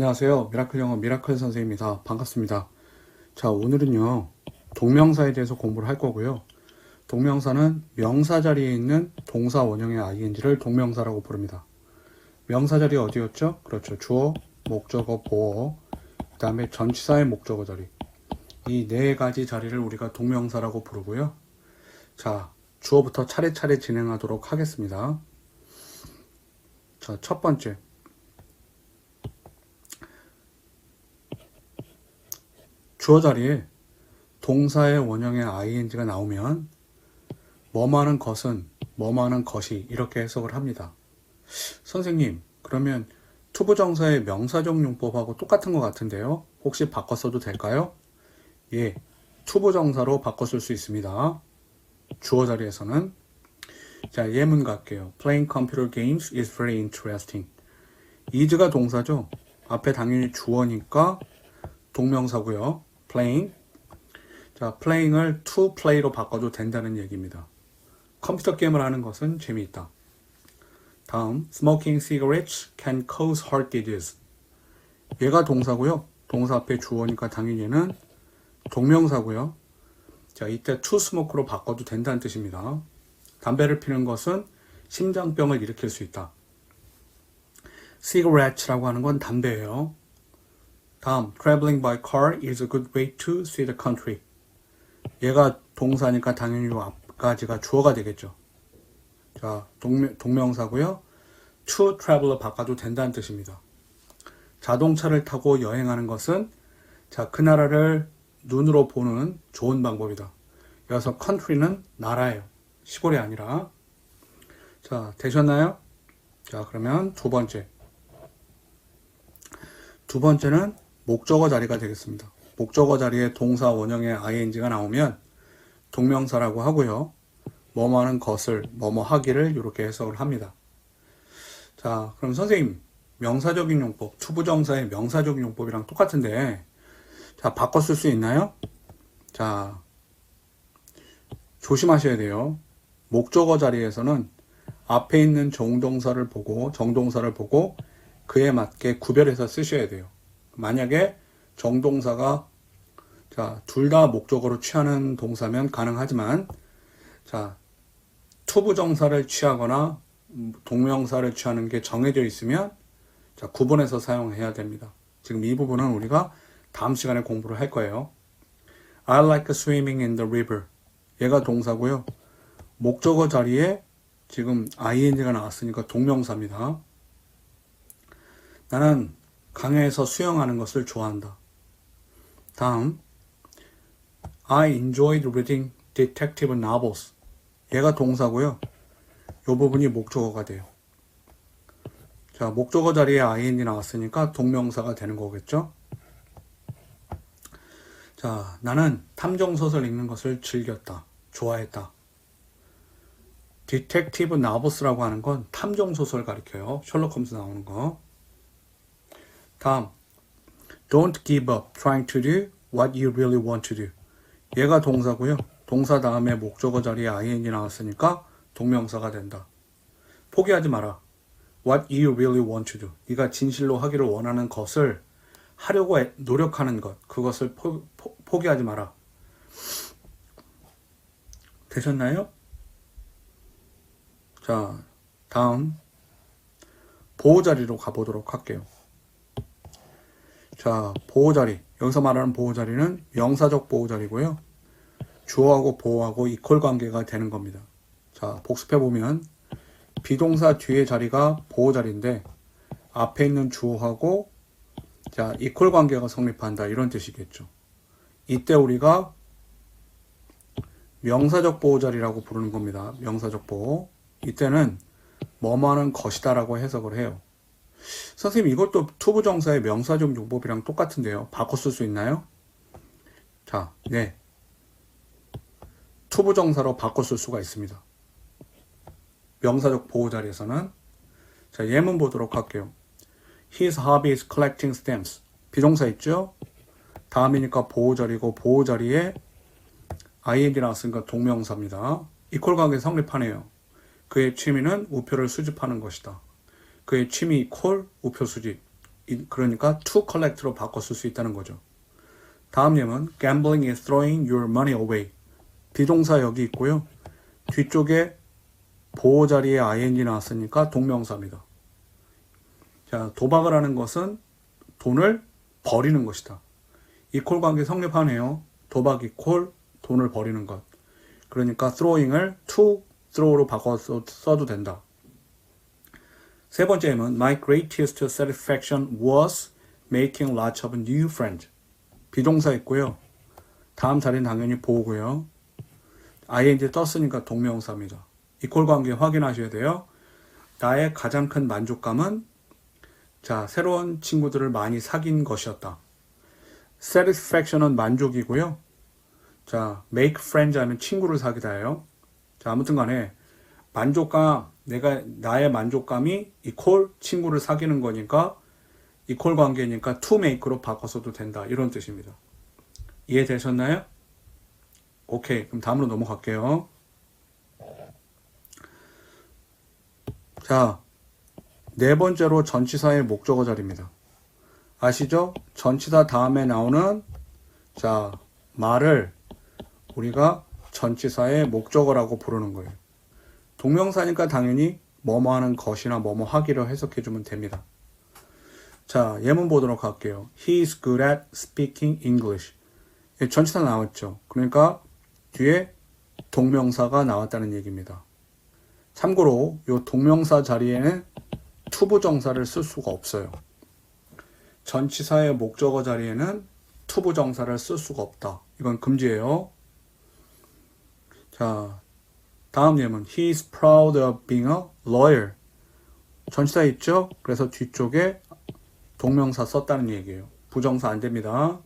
안녕하세요. 미라클 영어 미라클 선생입니다. 반갑습니다. 자, 오늘은요. 동명사에 대해서 공부를 할 거고요. 동명사는 명사 자리에 있는 동사 원형의 ing를 동명사라고 부릅니다. 명사 자리 어디였죠? 그렇죠. 주어, 목적어, 보어, 그 다음에 전치사의 목적어 자리. 이 네 가지 자리를 우리가 동명사라고 부르고요. 자, 주어부터 차례차례 진행하도록 하겠습니다. 자, 첫 번째. 주어 자리에 동사의 원형의 ing가 나오면 뭐하는 것은 뭐하는 것이 이렇게 해석을 합니다. 선생님, 그러면 투부정사의 명사적 용법하고 똑같은 것 같은데요? 혹시 바꿔 써도 될까요? 예, 투부정사로 쓸수 있습니다. 주어 자리에서는 자, 예문 갈게요. Playing computer games is very interesting. is가 동사죠. 앞에 당연히 주어니까 동명사고요. Playing. 자, playing을 to play로 바꿔도 된다는 얘기입니다. 컴퓨터 게임을 하는 것은 재미있다. 다음, smoking cigarettes can cause heart disease. 얘가 동사고요. 동사 앞에 주어니까 당연히 얘는 동명사고요. 자, 이때 to smoke로 바꿔도 된다는 뜻입니다. 담배를 피는 것은 심장병을 일으킬 수 있다. cigarettes라고 하는 건 담배예요. 다음, traveling by car is a good way to see the country. 얘가 동사니까 당연히 요 앞까지가 주어가 되겠죠. 자, 동명, 동명사고요. to travel로 바꿔도 된다는 뜻입니다. 자동차를 타고 여행하는 것은 자, 그 나라를 눈으로 보는 좋은 방법이다. 여기서 country는 나라예요. 시골이 아니라. 자, 되셨나요? 자, 그러면 두 번째. 두 번째는 목적어 자리가 되겠습니다. 목적어 자리에 동사 원형의 ing가 나오면 동명사라고 하고요. 뭐뭐 하는 것을 뭐뭐 하기를 이렇게 해석을 합니다. 자, 그럼 선생님, 명사적인 용법, 투부정사의 명사적인 용법이랑 똑같은데, 자, 바꿔 쓸 수 있나요? 자, 조심하셔야 돼요. 목적어 자리에서는 앞에 있는 정동사를 보고, 정동사를 보고, 그에 맞게 구별해서 쓰셔야 돼요. 만약에 정동사가 자, 둘 다 목적어로 취하는 동사면 가능하지만 자, 투부정사를 취하거나 동명사를 취하는 게 정해져 있으면 자, 구분해서 사용해야 됩니다. 지금 이 부분은 우리가 다음 시간에 공부를 할 거예요. I like swimming in the river. 얘가 동사고요. 목적어 자리에 지금 ing가 나왔으니까 동명사입니다. 나는 강에서 수영하는 것을 좋아한다. 다음, I enjoyed reading detective novels. 얘가 동사고요. 이 부분이 목적어가 돼요. 자, 목적어 자리에 ing 나왔으니까 동명사가 되는 거겠죠? 자, 나는 탐정소설 읽는 것을 즐겼다. 좋아했다. 디텍티브 나보스라고 하는 건 탐정소설 가리켜요. 셜록 홈스 나오는 거. 다음, don't give up trying to do what you really want to do. 얘가 동사고요. 동사 다음에 목적어 자리에 ing 나왔으니까 동명사가 된다. 포기하지 마라. What you really want to do. 네가 진실로 하기를 원하는 것을 하려고 노력하는 것. 그것을 포, 포, 포기하지 마라. 되셨나요? 자, 다음 보호 자리로 가보도록 할게요. 자, 보호 자리. 여기서 말하는 보호 자리는 명사적 보호 자리고요. 주어하고 보호하고 이퀄 관계가 되는 겁니다. 자, 복습해 보면 비동사 뒤에 자리가 보호 자리인데 앞에 있는 주어하고 자, 이퀄 관계가 성립한다 이런 뜻이겠죠. 이때 우리가 명사적 보호 자리라고 부르는 겁니다. 명사적 보호. 이때는 뭐뭐하는 것이다라고 해석을 해요. 선생님 이것도 투부정사의 명사적 용법이랑 똑같은데요. 쓸수 있나요? 자, 네. 투부정사로 쓸 수가 있습니다. 명사적 보호 자리에서는 자, 예문 보도록 할게요. His hobby is collecting stamps. 비동사 있죠? 다음이니까 보호 자리고 보호 자리에 ing 나왔으니까 동명사입니다. 이퀄 관계 성립하네요. 그의 취미는 우표를 수집하는 것이다. 그의 취미 콜 우표 수집 이- 그러니까 to collect로 쓸수 있다는 거죠. 다음 예문 gambling is throwing your money away. 비동사 여기 있고요. 뒤쪽에 보호 자리에 ing 나왔으니까 동명사입니다. 자, 도박을 하는 것은 돈을 버리는 것이다. 이콜 관계 성립하네요. 도박 이콜 돈을 버리는 것. 그러니까 throwing을 to throw로 바꿔 써- 써도 된다. 세 번째 예문 My greatest satisfaction was making lots of new friends. 비동사 있고요. 다음 자리는 당연히 보고요. ing 떴으니까 동명사입니다. 이콜 관계 확인하셔야 돼요. 나의 가장 큰 만족감은 자, 새로운 친구들을 많이 사귄 것이었다. satisfaction은 만족이고요. 자, make friends 하면 친구를 사귀다예요. 자, 아무튼 간에 만족감, 내가 나의 만족감이 이콜 친구를 사귀는 거니까 이콜 관계니까 to make로 바꿔서도 된다. 이런 뜻입니다. 이해되셨나요? 오케이. 그럼 다음으로 넘어갈게요. 자, 네 번째로 전치사의 목적어 자리입니다. 아시죠? 전치사 다음에 나오는 자, 말을 우리가 전치사의 목적어라고 부르는 거예요. 동명사니까 당연히 뭐뭐 하는 것이나 뭐뭐 하기를 해석해 주면 됩니다. 자, 예문 보도록 할게요. He is good at speaking English. 예, 전치사 나왔죠. 그러니까 뒤에 동명사가 나왔다는 얘기입니다. 참고로 이 동명사 자리에는 투부정사를 쓸 수가 없어요. 전치사의 목적어 자리에는 투부정사를 쓸 수가 없다. 이건 금지예요. 자, 다음 예문. He is proud of being a lawyer. 전치사 있죠? 그래서 뒤쪽에 동명사 썼다는 얘기예요. 부정사 안 됩니다.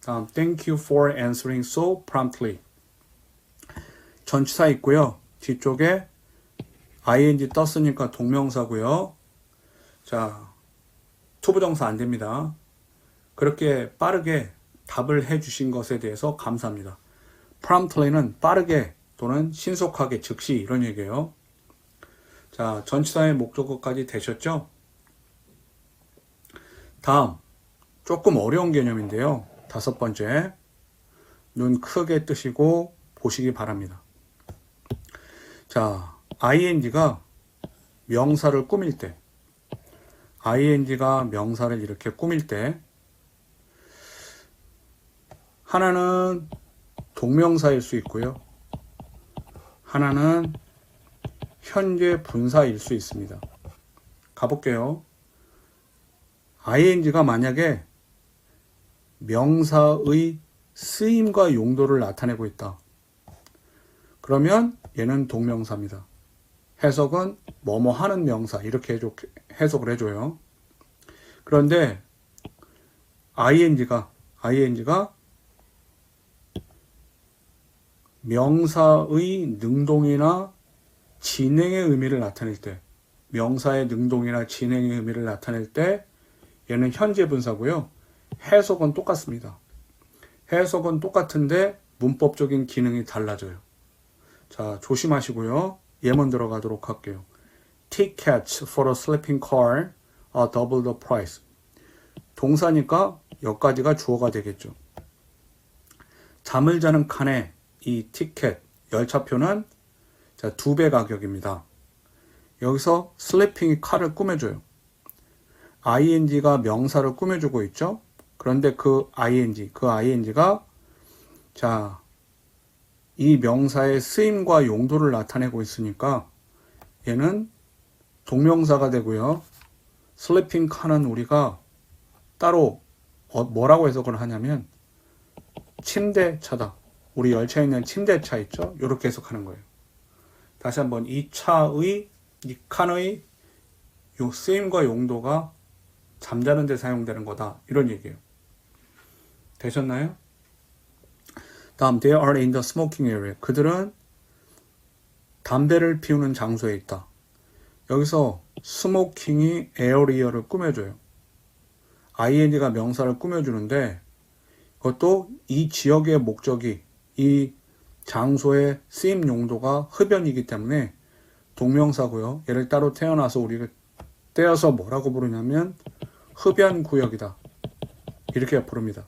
다음, thank you for answering so promptly. 전치사 있고요. 뒤쪽에 ing 떴으니까 동명사고요. 자, 투부정사 안 됩니다. 그렇게 빠르게 답을 해주신 것에 대해서 감사합니다. promptly는 빠르게 또는 신속하게 즉시 이런 얘기예요. 자, 전치사의 목적어까지 되셨죠? 다음, 조금 어려운 개념인데요. 다섯 번째, 눈 크게 뜨시고 보시기 바랍니다. 자, ing가 명사를 꾸밀 때, ing가 명사를 이렇게 꾸밀 때, 하나는 동명사일 수 있고요. 하나는 현재 분사일 수 있습니다. 가볼게요. ing가 만약에 명사의 쓰임과 용도를 나타내고 있다. 그러면 얘는 동명사입니다. 해석은 뭐뭐 하는 명사 이렇게 해석을 해줘요. 그런데 ing가 ing가 명사의 능동이나 진행의 의미를 나타낼 때, 명사의 능동이나 진행의 의미를 나타낼 때, 얘는 현재 분사고요. 해석은 똑같습니다. 해석은 똑같은데 문법적인 기능이 달라져요. 자, 조심하시고요. 예문 들어가도록 할게요. Tickets for a sleeping car are double the price. 동사니까 여기까지가 주어가 되겠죠. 잠을 자는 칸에 이 티켓, 열차표는 자, 두 배 가격입니다. 여기서 슬리핑이 칼을 꾸며줘요. ing가 명사를 꾸며주고 있죠. 그런데 그 ing, 그 ing가 자, 이 명사의 쓰임과 용도를 나타내고 있으니까 얘는 동명사가 되고요. 슬리핑 칸은 우리가 따로 어, 뭐라고 해석을 하냐면 침대 차다. 우리 열차에 있는 침대차 있죠? 이렇게 해석하는 거예요. 다시 한번 이 차의 이 칸의 요 쓰임과 용도가 잠자는 데 사용되는 거다. 이런 얘기예요. 되셨나요? 다음 they are in the smoking area. 그들은 담배를 피우는 장소에 있다. 여기서 스모킹이 에어리어를 꾸며줘요. ing가 명사를 꾸며주는데 그것도 이 지역의 목적이 이 장소의 쓰임 용도가 흡연이기 때문에 동명사고요. 얘를 따로 태어나서 우리가 떼어서 뭐라고 부르냐면 흡연 구역이다. 이렇게 부릅니다.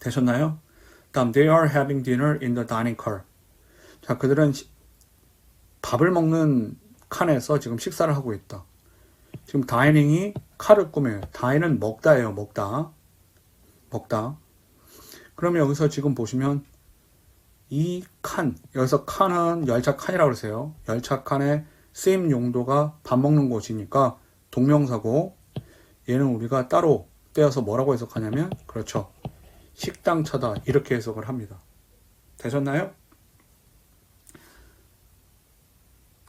되셨나요? 다음 they are having dinner in the dining car. 자, 그들은 시- 밥을 먹는 칸에서 지금 식사를 하고 있다. 지금 다이닝이 칼을 꾸며요. 다이는 먹다예요. 먹다. 먹다. 그러면 여기서 지금 보시면 이 칸, 여기서 칸은 열차 칸이라고 그러세요. 열차 칸의 쓰임 용도가 밥 먹는 곳이니까 동명사고 얘는 우리가 따로 떼어서 뭐라고 해석하냐면 그렇죠. 식당 차다 이렇게 해석을 합니다. 되셨나요?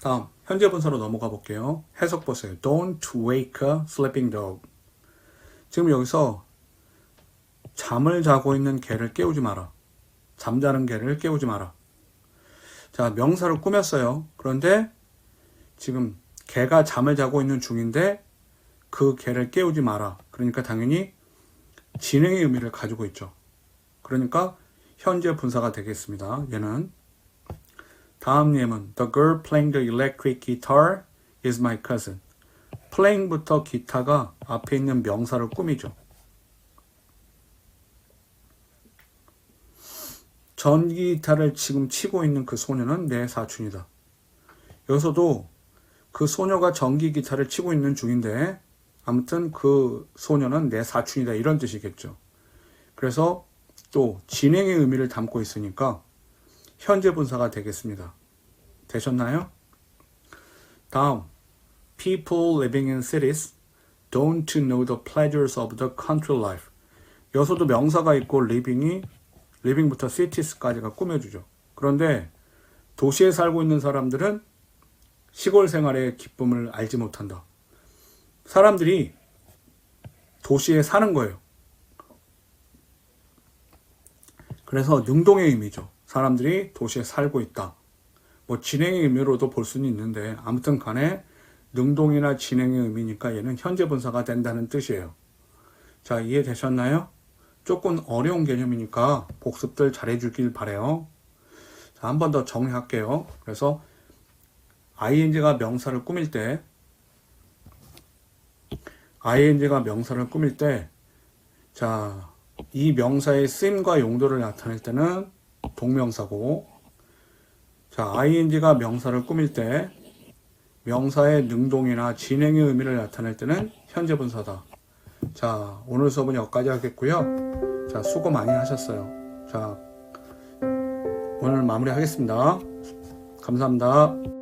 다음 현재 분사로 넘어가 볼게요. 해석 보세요. Don't wake a sleeping dog. 지금 여기서 잠을 자고 있는 개를 깨우지 마라. 잠자는 개를 깨우지 마라. 자, 명사를 꾸몄어요. 그런데 지금 개가 잠을 자고 있는 중인데 그 개를 깨우지 마라. 그러니까 당연히 진행의 의미를 가지고 있죠. 그러니까 현재 분사가 되겠습니다. 얘는 다음 예문 The girl playing the electric guitar is my cousin. playing부터 기타가 앞에 있는 명사를 꾸미죠. 전기 기타를 지금 치고 있는 그 소녀는 내 사촌이다. 여기서도 그 소녀가 전기 기타를 치고 있는 중인데 아무튼 그 소녀는 내 사촌이다 이런 뜻이겠죠. 그래서 또 진행의 의미를 담고 있으니까 현재 분사가 되겠습니다. 되셨나요? 다음 People living in cities don't know the pleasures of the country life. 여기서도 명사가 있고 living이 living부터 cities까지가 꾸며주죠. 그런데 도시에 살고 있는 사람들은 시골 생활의 기쁨을 알지 못한다. 사람들이 도시에 사는 거예요. 그래서 능동의 의미죠. 사람들이 도시에 살고 있다. 뭐 진행의 의미로도 볼 수는 있는데 아무튼 간에 능동이나 진행의 의미니까 얘는 현재 분사가 된다는 뜻이에요. 자, 이해되셨나요? 조금 어려운 개념이니까 복습들 잘해주길 바래요. 자, 한 번 더 정리할게요. 그래서 ing가 명사를 꾸밀 때 ing가 명사를 꾸밀 때 자, 이 명사의 쓰임과 용도를 나타낼 때는 동명사고 자, ing가 명사를 꾸밀 때 명사의 능동이나 진행의 의미를 나타낼 때는 현재 분사다. 자, 오늘 수업은 여기까지 하겠고요. 자, 수고 많이 하셨어요. 자, 오늘 마무리하겠습니다. 감사합니다.